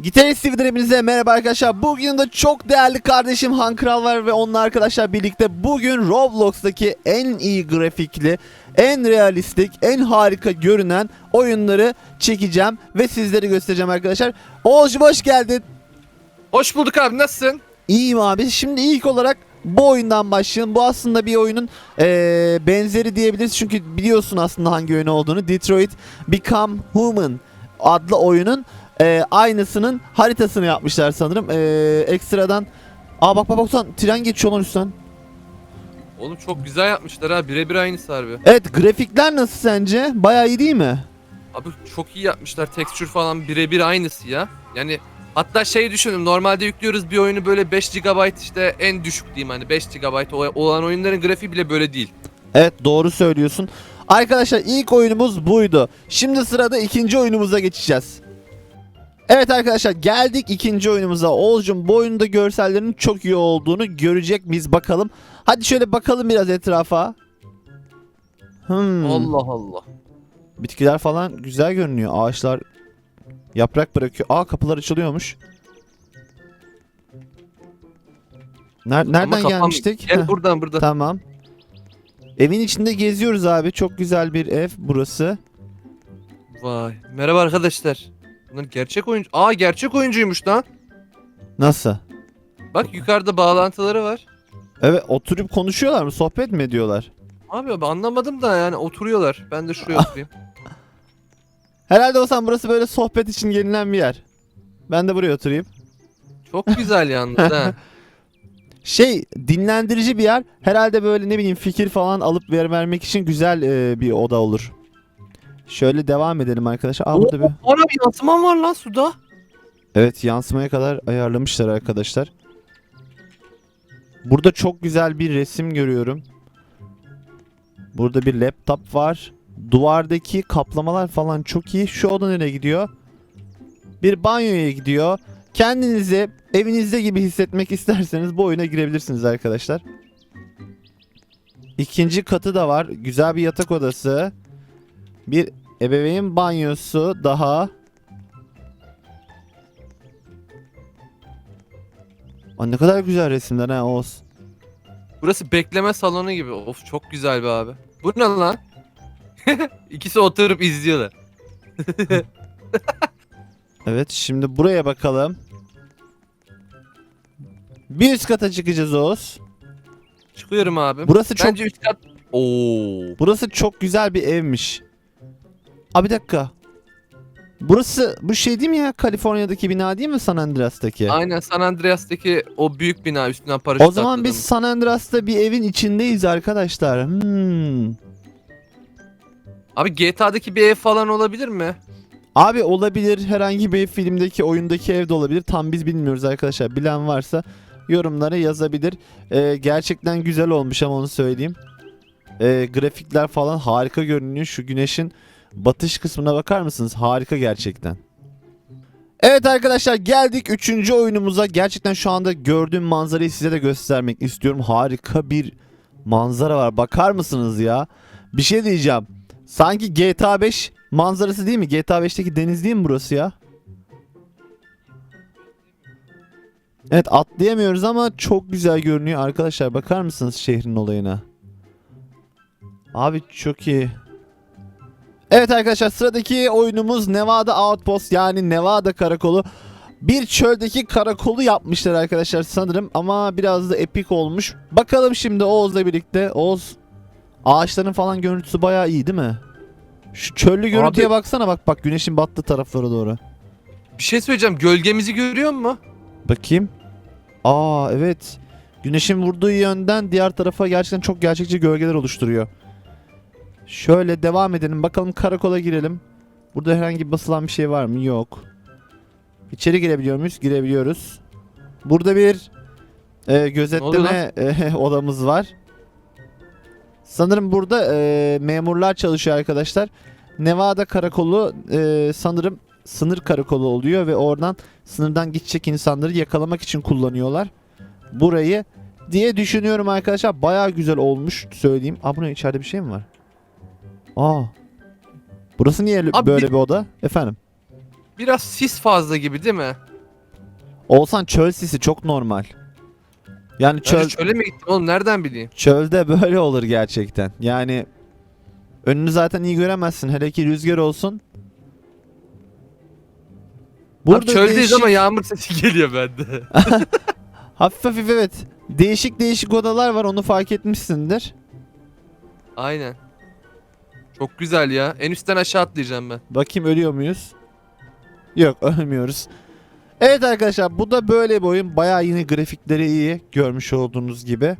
Gitarist TV'den hepinize merhaba arkadaşlar. Bugün de çok değerli kardeşim Han Kral var ve onunla arkadaşlar birlikte bugün Roblox'taki en iyi grafikli, en realistik, en harika görünen oyunları çekeceğim ve sizlere göstereceğim arkadaşlar. Oğuzcum hoş geldin. Hoş bulduk abi nasılsın? İyiyim abi. Şimdi ilk olarak bu oyundan başlayalım. Bu aslında bir oyunun eee, benzeri diyebiliriz. Çünkü biliyorsun aslında hangi oyun olduğunu. Detroit Become Human adlı oyunun eee, aynısının haritasını yapmışlar sanırım. Eee, ekstradan Aa bak bak bak sen tren geçiyor lan üstten. Oğlum çok güzel yapmışlar ha birebir aynısı harbi. Evet grafikler nasıl sence? Bayağı iyi değil mi? Abi çok iyi yapmışlar tekstür falan birebir aynısı ya. Yani hatta şey düşünün normalde yüklüyoruz bir oyunu böyle 5 GB işte en düşük diyeyim hani 5 GB olan oyunların grafiği bile böyle değil. Evet doğru söylüyorsun. Arkadaşlar ilk oyunumuz buydu. Şimdi sırada ikinci oyunumuza geçeceğiz. Evet arkadaşlar geldik ikinci oyunumuza. Oğuzcum bu oyunda görsellerin çok iyi olduğunu görecek miyiz bakalım. Hadi şöyle bakalım biraz etrafa. Hmm. Allah Allah. Bitkiler falan güzel görünüyor. Ağaçlar yaprak bırakıyor. Aa kapılar açılıyormuş. Ner- Ama nereden kafam- gelmiştik? Gel Heh. buradan buradan. Tamam. Evin içinde geziyoruz abi. Çok güzel bir ev burası. Vay. Merhaba arkadaşlar. Bunlar gerçek oyuncu. Aa gerçek oyuncuymuş lan. Nasıl? Bak yukarıda bağlantıları var. Evet oturup konuşuyorlar mı? Sohbet mi ediyorlar? Abi abi anlamadım da yani oturuyorlar. Ben de şuraya oturayım. Herhalde olsan burası böyle sohbet için gelinen bir yer. Ben de buraya oturayım. Çok güzel yalnız ha. Şey dinlendirici bir yer. Herhalde böyle ne bileyim fikir falan alıp ver vermek için güzel e, bir oda olur. Şöyle devam edelim arkadaşlar. Aa burada bir... Ana bir yansıman var lan suda. Evet yansımaya kadar ayarlamışlar arkadaşlar. Burada çok güzel bir resim görüyorum. Burada bir laptop var. Duvardaki kaplamalar falan çok iyi. Şu oda nereye gidiyor? Bir banyoya gidiyor. Kendinizi evinizde gibi hissetmek isterseniz bu oyuna girebilirsiniz arkadaşlar. İkinci katı da var. Güzel bir yatak odası. Bir ebeveyn banyosu daha. Aa, ne kadar güzel resimler ha Oğuz. Burası bekleme salonu gibi. Of çok güzel be abi. Bu ne lan? İkisi oturup izliyorlar. Evet şimdi buraya bakalım. Bir üst kata çıkacağız Oğuz. Çıkıyorum abi. Burası çok Bence üst kat... Oo. burası çok güzel bir evmiş. Aa bir dakika. Burası bu şey değil mi ya? Kaliforniya'daki bina değil mi San Andreas'taki? Aynen San Andreas'taki o büyük bina üstünden paraşüt O zaman biz atladım. San Andreas'ta bir evin içindeyiz arkadaşlar. Hmm. Abi GTA'daki bir ev falan olabilir mi? Abi olabilir herhangi bir filmdeki oyundaki evde olabilir tam biz bilmiyoruz arkadaşlar bilen varsa yorumlara yazabilir Ee, gerçekten güzel olmuş ama onu söyleyeyim Ee, grafikler falan harika görünüyor şu güneşin batış kısmına bakar mısınız harika gerçekten Evet arkadaşlar geldik 3. oyunumuza gerçekten şu anda gördüğüm manzarayı size de göstermek istiyorum harika bir manzara var bakar mısınız ya bir şey diyeceğim Sanki GTA 5 manzarası değil mi? GTA 5'teki deniz değil mi burası ya? Evet atlayamıyoruz ama çok güzel görünüyor arkadaşlar. Bakar mısınız şehrin olayına? Abi çok iyi. Evet arkadaşlar sıradaki oyunumuz Nevada Outpost yani Nevada karakolu. Bir çöldeki karakolu yapmışlar arkadaşlar sanırım ama biraz da epik olmuş. Bakalım şimdi Oğuz'la birlikte. Oğuz ağaçların falan görüntüsü bayağı iyi değil mi? Şu çöllü görüntüye Abi- baksana bak bak güneşin battığı taraflara doğru. Bir şey söyleyeceğim. Gölgemizi görüyor musun? Bakayım. Aa evet. Güneşin vurduğu yönden diğer tarafa gerçekten çok gerçekçi gölgeler oluşturuyor. Şöyle devam edelim. Bakalım karakola girelim. Burada herhangi basılan bir şey var mı? Yok. İçeri girebiliyor muyuz? Girebiliyoruz. Burada bir e, gözetleme e, odamız var. Sanırım burada e, memurlar çalışıyor arkadaşlar. Nevada karakolu e, sanırım sınır karakolu oluyor ve oradan sınırdan geçecek insanları yakalamak için kullanıyorlar. Burayı diye düşünüyorum arkadaşlar. Bayağı güzel olmuş söyleyeyim. Aa bu ne içeride bir şey mi var? Aa. Burası niye Abi böyle bir- bir oda? Efendim. biraz sis fazla gibi değil mi? Olsan çöl sisi çok normal. Yani Çöl... çöl çöle mi gittim oğlum nereden bileyim? çölde böyle olur gerçekten. Yani önünü zaten iyi göremezsin. Hele ki rüzgar olsun. Abi çöldeyiz değişik- ama yağmur sesi geliyor bende. hafif hafif evet. Değişik değişik odalar var onu fark etmişsindir. Aynen. Çok güzel ya. En üstten aşağı atlayacağım ben. Bakayım ölüyor muyuz? Yok ölmüyoruz. Evet arkadaşlar bu da böyle bir oyun. Bayağı yine grafikleri iyi görmüş olduğunuz gibi.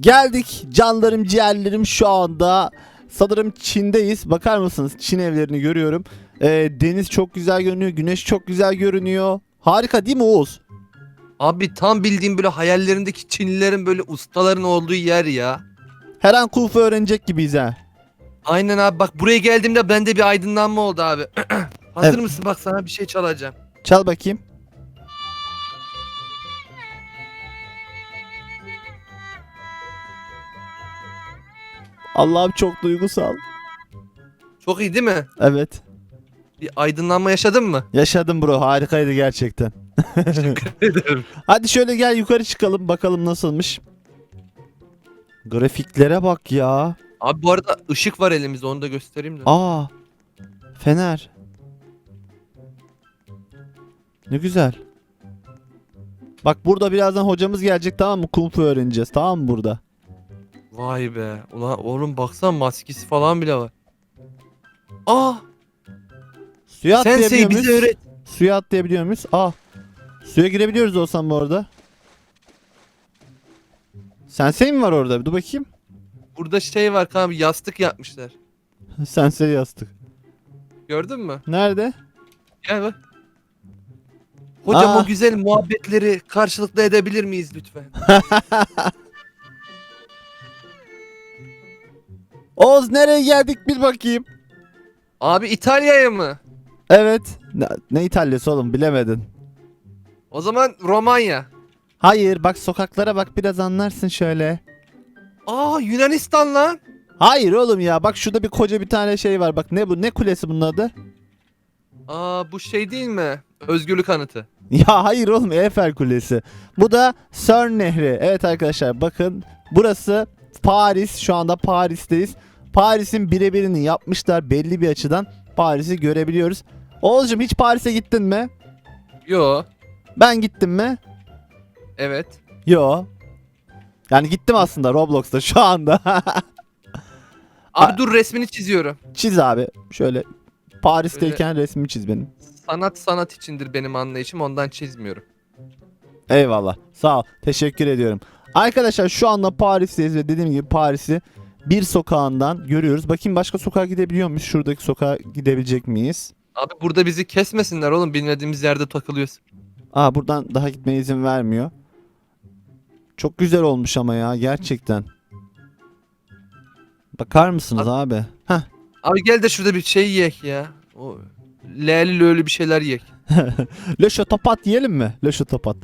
Geldik canlarım ciğerlerim şu anda. Sanırım Çin'deyiz. Bakar mısınız? Çin evlerini görüyorum. Ee, deniz çok güzel görünüyor. Güneş çok güzel görünüyor. Harika değil mi Oğuz? Abi tam bildiğim böyle hayallerindeki Çinlilerin böyle ustaların olduğu yer ya. Her an kung fu öğrenecek gibiyiz ha. Aynen abi bak buraya geldiğimde bende bir aydınlanma oldu abi. Hazır Evet. mısın? Bak sana bir şey çalacağım. Çal bakayım. Allah'ım çok duygusal. Çok iyi değil mi? Evet. Bir aydınlanma yaşadın mı? Yaşadım bro. Harikaydı gerçekten. Hadi şöyle gel yukarı çıkalım bakalım nasılmış. Grafiklere bak ya. Abi bu arada ışık var elimizde onu da göstereyim de. Aa. Fener. Ne güzel. Bak burada birazdan hocamız gelecek tamam mı? Kung fu öğreneceğiz tamam mı burada? Vay be. Ulan oğlum baksana maskesi falan bile var. Aa, Suya atlayabiliyor Sensei muyuz? bize öğret. Suya atlayabiliyor muyuz? Aa. Suya girebiliyoruz olsam bu arada. Sensei mi var orada? Dur bakayım. Burada şey var kanka bir yastık yapmışlar. Sensei yastık. Gördün mü? Nerede? Gel bak. Hocam Aa. o güzel muhabbetleri karşılıklı edebilir miyiz lütfen? Oğuz nereye geldik bir bakayım. Abi İtalya'ya mı? Evet. Ne, ne İtalyası oğlum bilemedin. O zaman Romanya. Hayır bak sokaklara bak biraz anlarsın şöyle. Aa Yunanistan lan. Hayır oğlum ya bak şurada bir koca bir tane şey var bak ne bu ne kulesi bunun adı? Aa bu şey değil mi? Özgürlük anıtı. Ya hayır oğlum Eiffel Kulesi. Bu da Sön Nehri. Evet arkadaşlar bakın burası Paris şu anda Paris'teyiz. Paris'in birebirini yapmışlar belli bir açıdan Paris'i görebiliyoruz. Oğuzcum hiç Paris'e gittin mi? Yo. Ben gittim mi? Evet. Yo. Yani gittim aslında Roblox'ta şu anda. Abi dur resmini çiziyorum. çiz abi. Şöyle Paris'teyken resmimi çiz benim. Sanat sanat içindir benim anlayışım ondan çizmiyorum. Eyvallah. Sağ ol. Teşekkür ediyorum. Arkadaşlar şu anda Paris'teyiz ve dediğim gibi Paris'i bir sokağından görüyoruz. Bakayım başka sokağa gidebiliyor muyuz? Şuradaki sokağa gidebilecek miyiz? Abi burada bizi kesmesinler oğlum bilmediğimiz yerde takılıyoruz. Aa buradan daha gitmeye izin vermiyor. Çok güzel olmuş ama ya gerçekten. Bakar mısınız abi? Heh. Abi gel de şurada bir şey yiyek ya. O leli löylü bir şeyler yiyek. Le şotopat yiyelim mi? Le şotopat.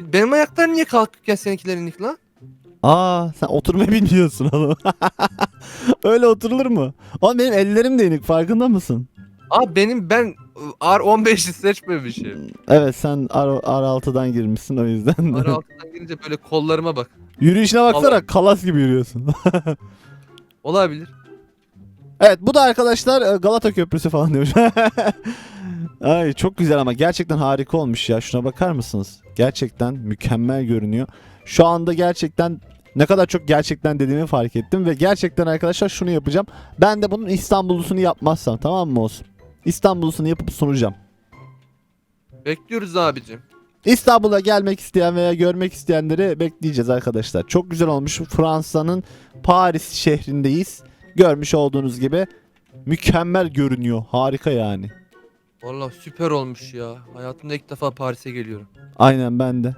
Benim ayaklar niye kalkıkken seninkiler inik lan? Aa sen oturmayı bilmiyorsun oğlum. Öyle oturulur mu? Oğlum benim ellerim de inik farkında mısın? Abi benim ben R15'i seçmemişim. Evet sen R, R6'dan girmişsin o yüzden. R6'dan girince böyle kollarıma bak. Yürüyüşüne baksana Allah. kalas gibi yürüyorsun. Olabilir. evet bu da arkadaşlar e, Galata Köprüsü falan diyormuş. Ay çok güzel ama gerçekten harika olmuş ya. Şuna bakar mısınız? Gerçekten mükemmel görünüyor. Şu anda gerçekten ne kadar çok gerçekten dediğimi fark ettim ve gerçekten arkadaşlar şunu yapacağım. Ben de bunun İstanbul'lusunu yapmazsam tamam mı olsun? İstanbul'lusunu yapıp sunacağım. Bekliyoruz abicim. İstanbul'a gelmek isteyen veya görmek isteyenleri bekleyeceğiz arkadaşlar. Çok güzel olmuş. Fransa'nın Paris şehrindeyiz. Görmüş olduğunuz gibi mükemmel görünüyor. Harika yani. Vallahi süper olmuş ya. Hayatımda ilk defa Paris'e geliyorum. Aynen ben de.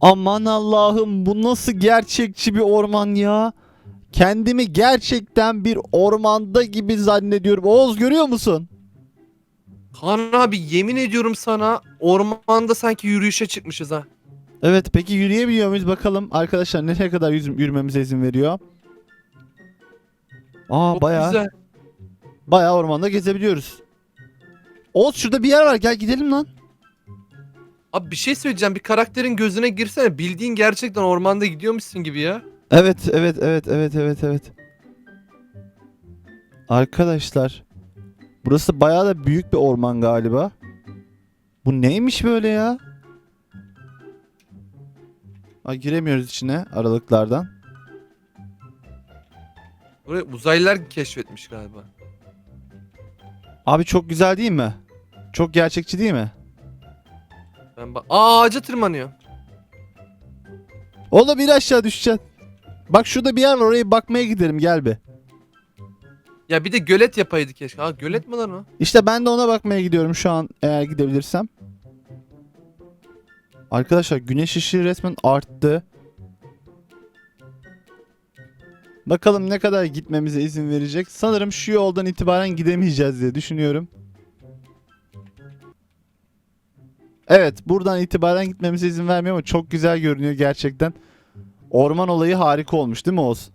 Aman Allah'ım bu nasıl gerçekçi bir orman ya. Kendimi gerçekten bir ormanda gibi zannediyorum. Oğuz görüyor musun? Kaan abi yemin ediyorum sana ormanda sanki yürüyüşe çıkmışız ha. Evet peki yürüyebiliyor muyuz bakalım. Arkadaşlar nereye kadar yüz- yürümemize izin veriyor? Aa Çok bayağı güzel. bayağı ormanda gezebiliyoruz. Oğuz şurada bir yer var gel gidelim lan. Abi bir şey söyleyeceğim. Bir karakterin gözüne girsene. Bildiğin gerçekten ormanda gidiyormuşsun gibi ya. Evet evet evet evet evet evet. Arkadaşlar. Burası bayağı da büyük bir orman galiba. Bu neymiş böyle ya? Ay giremiyoruz içine aralıklardan. Burayı uzaylılar keşfetmiş galiba. Abi çok güzel değil mi? Çok gerçekçi değil mi? Ben bak Aa ağaca tırmanıyor. Oğlum bir aşağı düşeceksin. Bak şurada bir yer var oraya bakmaya gidelim gel bir. Ya bir de gölet yapaydı keşke. Ha gölet mi lan o? İşte ben de ona bakmaya gidiyorum şu an eğer gidebilirsem. Arkadaşlar güneş ışığı resmen arttı. Bakalım ne kadar gitmemize izin verecek. Sanırım şu yoldan itibaren gidemeyeceğiz diye düşünüyorum. Evet buradan itibaren gitmemize izin vermiyor ama çok güzel görünüyor gerçekten. Orman olayı harika olmuş değil mi Oğuz?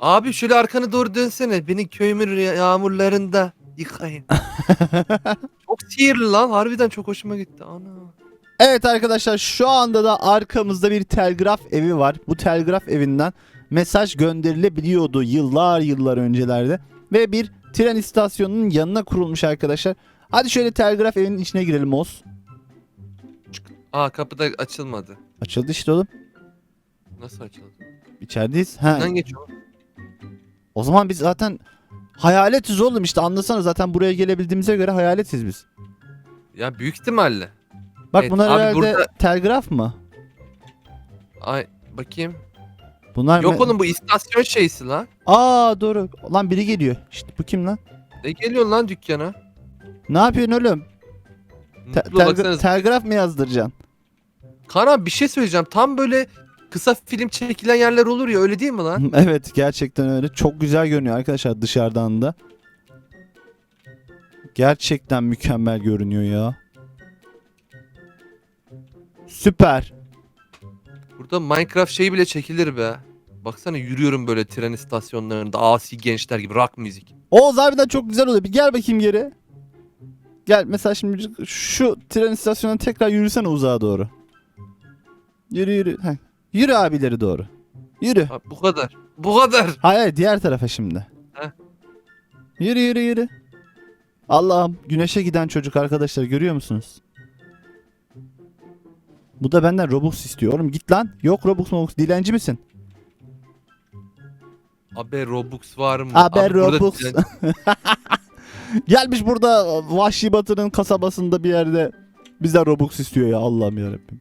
Abi şöyle arkanı doğru dönsene. Beni köyümün yağmurlarında yıkayın. çok sihirli lan. Harbiden çok hoşuma gitti. Ana. Evet arkadaşlar şu anda da arkamızda bir telgraf evi var. Bu telgraf evinden mesaj gönderilebiliyordu yıllar yıllar öncelerde. Ve bir tren istasyonunun yanına kurulmuş arkadaşlar. Hadi şöyle telgraf evinin içine girelim Oz. Aa kapıda açılmadı. Açıldı işte oğlum. Nasıl açıldı? İçerideyiz. Ha, Neden geçiyor? o zaman biz zaten hayaletiz oğlum işte anlasana zaten buraya gelebildiğimize göre hayaletiz biz. Ya büyük ihtimalle. Bak Evet, bunlar abi herhalde burada- telgraf mı? Ay bakayım. Bunlar Yok me- oğlum bu istasyon şeysi lan. Aa doğru. Lan biri geliyor. İşte bu kim lan? Ne geliyor lan dükkana? Ne yapıyorsun oğlum? Te- Mutlu telgra- baksanıza. telgraf mı yazdıracaksın? Kaan abi bir şey söyleyeceğim. Tam böyle kısa film çekilen yerler olur ya öyle değil mi lan? Evet gerçekten öyle. Çok güzel görünüyor arkadaşlar dışarıdan da. Gerçekten mükemmel görünüyor ya. Süper. Burada Minecraft şeyi bile çekilir be. Baksana yürüyorum böyle tren istasyonlarında asi gençler gibi rock müzik. Oğuz harbiden çok güzel oluyor. Bir gel bakayım geri. Gel mesela şimdi şu tren istasyonuna tekrar yürüsene uzağa doğru. Yürü yürü. Heh. Yürü abileri doğru. Yürü. Ha, bu kadar. Bu kadar. Hayır hayır, diğer tarafa şimdi. Heh. Yürü yürü yürü. Allah'ım güneşe giden çocuk arkadaşlar görüyor musunuz? Bu da benden Robux istiyor. Oğlum git lan. Yok Robux Robux. Dilenci misin? Abi Robux var mı? Abi Abi burada Robux. Gelmiş burada Vahşi Batı'nın kasabasında bir yerde bizden Robux istiyor ya Allah'ım yarabbim.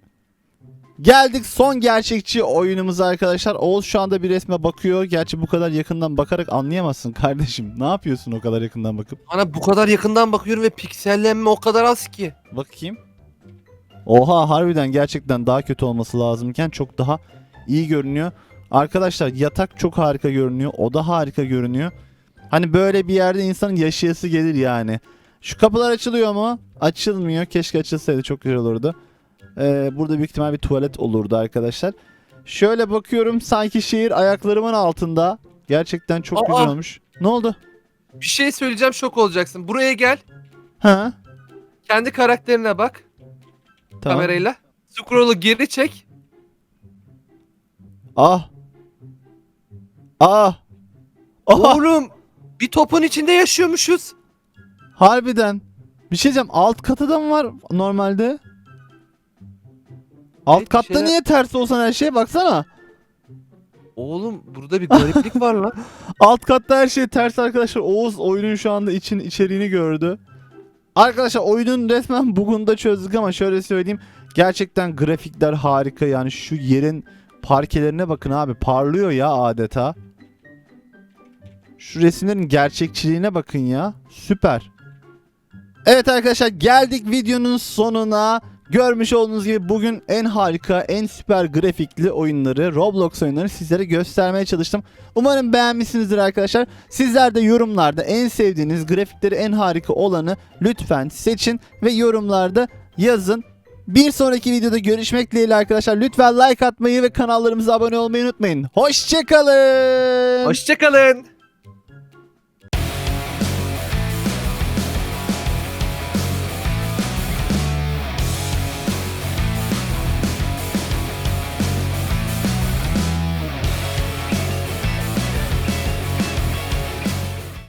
Geldik son gerçekçi oyunumuza arkadaşlar. Oğuz şu anda bir resme bakıyor. Gerçi bu kadar yakından bakarak anlayamazsın kardeşim. Ne yapıyorsun o kadar yakından bakıp? Ana bu kadar yakından bakıyorum ve piksellenme o kadar az ki. Bakayım. Oha harbiden gerçekten daha kötü olması lazımken çok daha iyi görünüyor. Arkadaşlar yatak çok harika görünüyor. Oda harika görünüyor. Hani böyle bir yerde insanın yaşayası gelir yani. Şu kapılar açılıyor mu? Açılmıyor. Keşke açılsaydı çok güzel olurdu. Ee, burada büyük ihtimal bir tuvalet olurdu arkadaşlar. Şöyle bakıyorum sanki şehir ayaklarımın altında. Gerçekten çok Aa! güzel olmuş. Ne oldu? Bir şey söyleyeceğim şok olacaksın. Buraya gel. Ha? Kendi karakterine bak Tamam. kamerayla. Scroll'u geri çek. Ah. Ah. Oha. Oğlum bir topun içinde yaşıyormuşuz. Harbiden. Bir şey diyeceğim. Alt katı da mı var normalde? Alt katta şeyler- niye ters olsan her şeye baksana. Oğlum burada bir gariplik var lan. Alt katta her şey ters arkadaşlar. Oğuz oyunun şu anda için içeriğini gördü. Arkadaşlar oyunun resmen bugün da çözdük ama şöyle söyleyeyim. Gerçekten grafikler harika yani şu yerin parkelerine bakın abi parlıyor ya adeta. Şu resimlerin gerçekçiliğine bakın ya. Süper. Evet arkadaşlar geldik videonun sonuna. Görmüş olduğunuz gibi bugün en harika, en süper grafikli oyunları, Roblox oyunları sizlere göstermeye çalıştım. Umarım beğenmişsinizdir arkadaşlar. Sizler de yorumlarda en sevdiğiniz grafikleri en harika olanı lütfen seçin ve yorumlarda yazın. Bir sonraki videoda görüşmek dileğiyle arkadaşlar. Lütfen like atmayı ve kanallarımıza abone olmayı unutmayın. Hoşçakalın. Hoşçakalın.